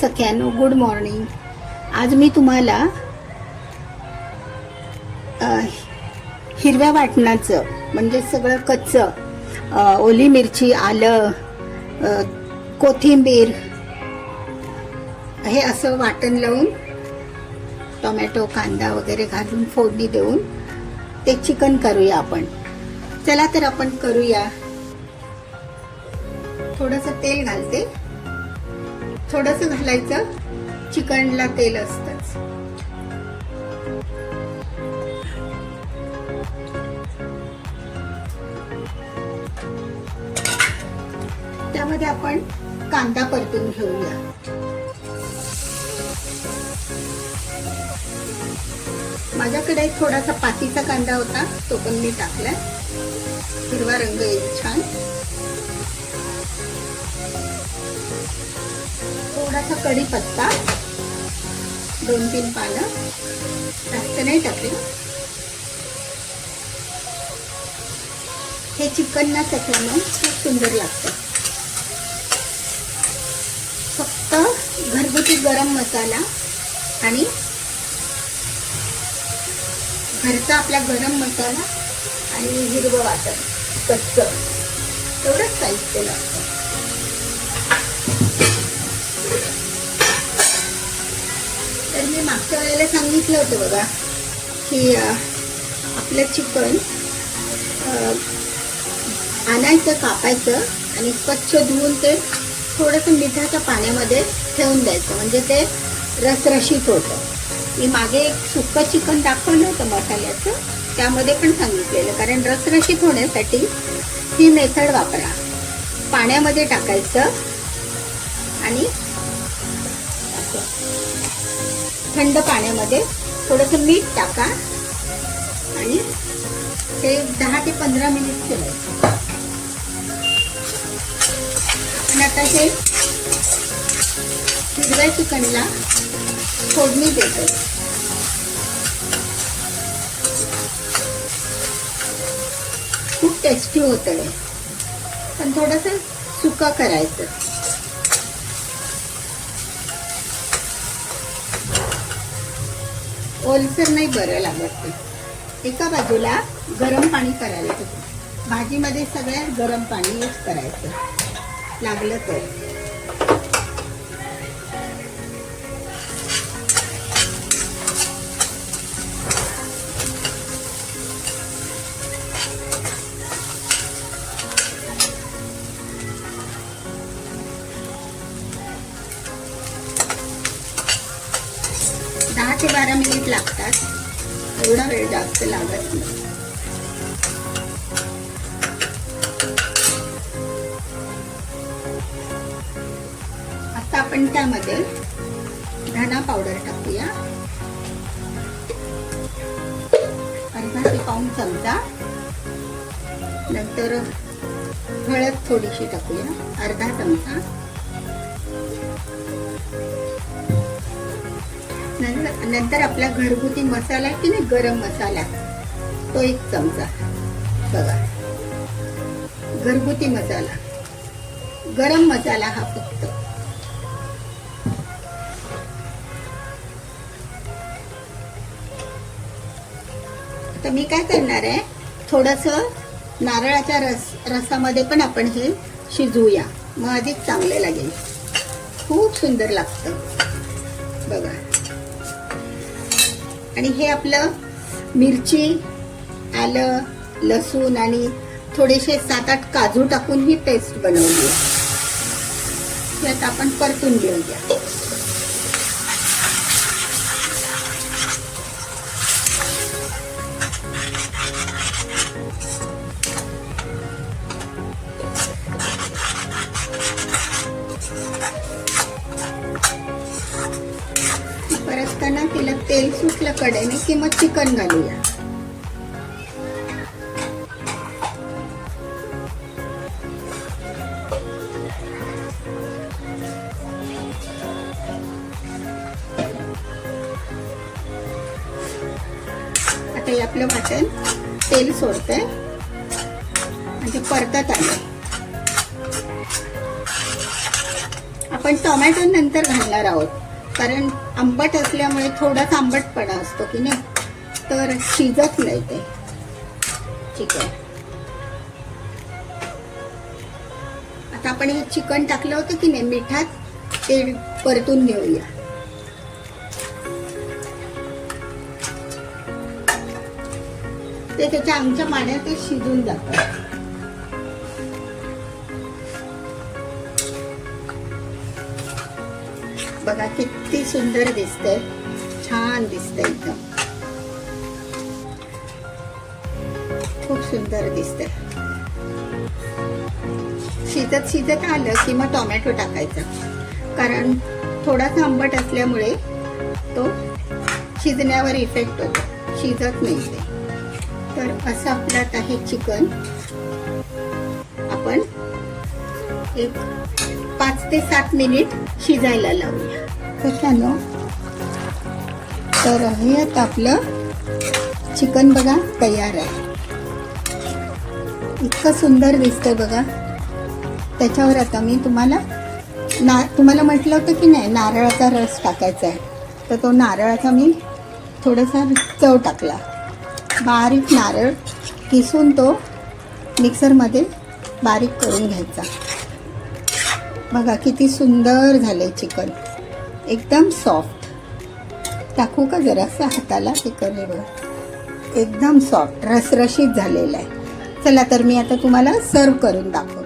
सख्यानो good morning आज मी तुम्हाला हिरव्या वाटणाचं म्हणजे सगळं कच्चं ओली मिरची आलं कोथिंबीर हे असं वाटण लावून टोमॅटो कांदा वगैरे घालून फोडणी देऊन ते चिकन करूया आपण. चला तर आपण करूया. थोडंसं तेल घालते. थोडस घालायचं. चिकनला तेल असतच. त्यामध्ये आपण कांदा परतून घेऊया. माझ्याकडे थोडासा पातीचा कांदा होता तो पण मी टाकलाय. हिरवा रंग येईल छान. थोडासा कढीपत्ता दोन तीन पानं जास्त नाही टाकली. हे चिकन ना सगळ्यांना खूप सुंदर लागतं. फक्त घरगुती गरम मसाला आणि घरचा आपला गरम मसाला आणि हिरवं वाटण कच्च. तेवढंच साहित्य लागतं तर मी मागच्या वेळेला सांगितलं होतं बघा की आपलं चिकन आणायचं कापायचं आणि स्वच्छ धुवून ते थोडंसं मिठाच्या पाण्यामध्ये ठेवून द्यायचं. म्हणजे ते रसरशीत होतं. मी मागे एक सुक्कं चिकन दाखवलं होतं मसाल्याचं. त्यामध्ये पण सांगितलेलं. कारण रसरशीत होण्यासाठी ही मेथड वापरा. पाण्यामध्ये टाकायचं आणि असं. थंड पाण्यामध्ये थोडंसं मीठ टाका. आणि ते दहा ते पंधरा मिनिट ठेवायचं. आपण आता हे हिरव्या चिकनला फोडणी देतो. खूप टेस्टी होतं आहे पण थोडंसं सुका करायचं. ओलसर नाही बरं लागत ते. एका बाजूला गरम पाणी करायचं भाजीमध्ये सगळ्यात गरम पाणी यूज करायचं. लागलं तर. ते बारा मिनिट लागतात. एवढा वेळ जास्त लागत नाही. आता आपण त्यामध्ये धना पावडर टाकूया. अर्धा ते पाऊन चमचा. नंतर हळद थोडीशी टाकूया. अर्धा चमचा. नंतर आपला घरगुती मसाला आहे की नाही गरम मसाला. तो एक चमचा. बघा. घरगुती मसाला. गरम मसाला हा फक्त. आता मी काय करणार आहे थोडस नारळाच्या रस रसामध्ये पण आपण हे शिजवूया मग अधिक चांगले लागेल. खूप सुंदर लागतं. बघा. आणि हे आपलं मिरची आलं लसूण आणि थोडेसे सात आठ काजू टाकून ही पेस्ट बनवली आहे. आपण परतून घेऊया परतताना तिला तेल सुटलं कडेने की मग चिकन घालूया. आता हे आपलं वाटण तेल सोडतंय. म्हणजे परतत आलं. आपण टोमॅटो नंतर घालणार आहोत. कारण आंबट असल्यामुळे थोडाच आंबटपणा असतो की नाही? तर शिजत नाही ते. ठीक आहे. आता आपण हे चिकन टाकलं होतं की नाही? मिठात ते परतून घेऊया. ते त्याच्या आमच्या पाण्यातच शिजून जातं. बघा किती सुंदर दिसतंय. छान दिसतंय एकदम. खूप सुंदर दिसतंय. शिजत शिजत आलं की मग टोमॅटो टाकायचा. कारण थोडा थांबट असल्यामुळे तो शिजण्यावर इफेक्ट होतो. शिजत नाही ते. तर असं आपल्यात आहे चिकन आपण एक पाच ते सात मिनिट शिजायला लावूया. कशानं तर हे आता आपलं चिकन बघा तयार आहे. इतकं सुंदर दिसतंय बघा. त्याच्यावर आता मी तुम्हाला ना तुम्हाला म्हटलं होतं की नाही नारळाचा रस टाकायचा आहे. तर तो नारळाचा मी थोडासा चव टाकला. बारीक नारळ किसून तो मिक्सरमध्ये बारीक करून घ्यायचा. बघा किती सुंदर झालंय चिकन. एकदम सॉफ्ट टाकू का जरासं हाताला चिकन करे बघा. एकदम सॉफ्ट रसरशीत झालेलं आहे. चला तर मी आता तुम्हाला सर्व करून दाखव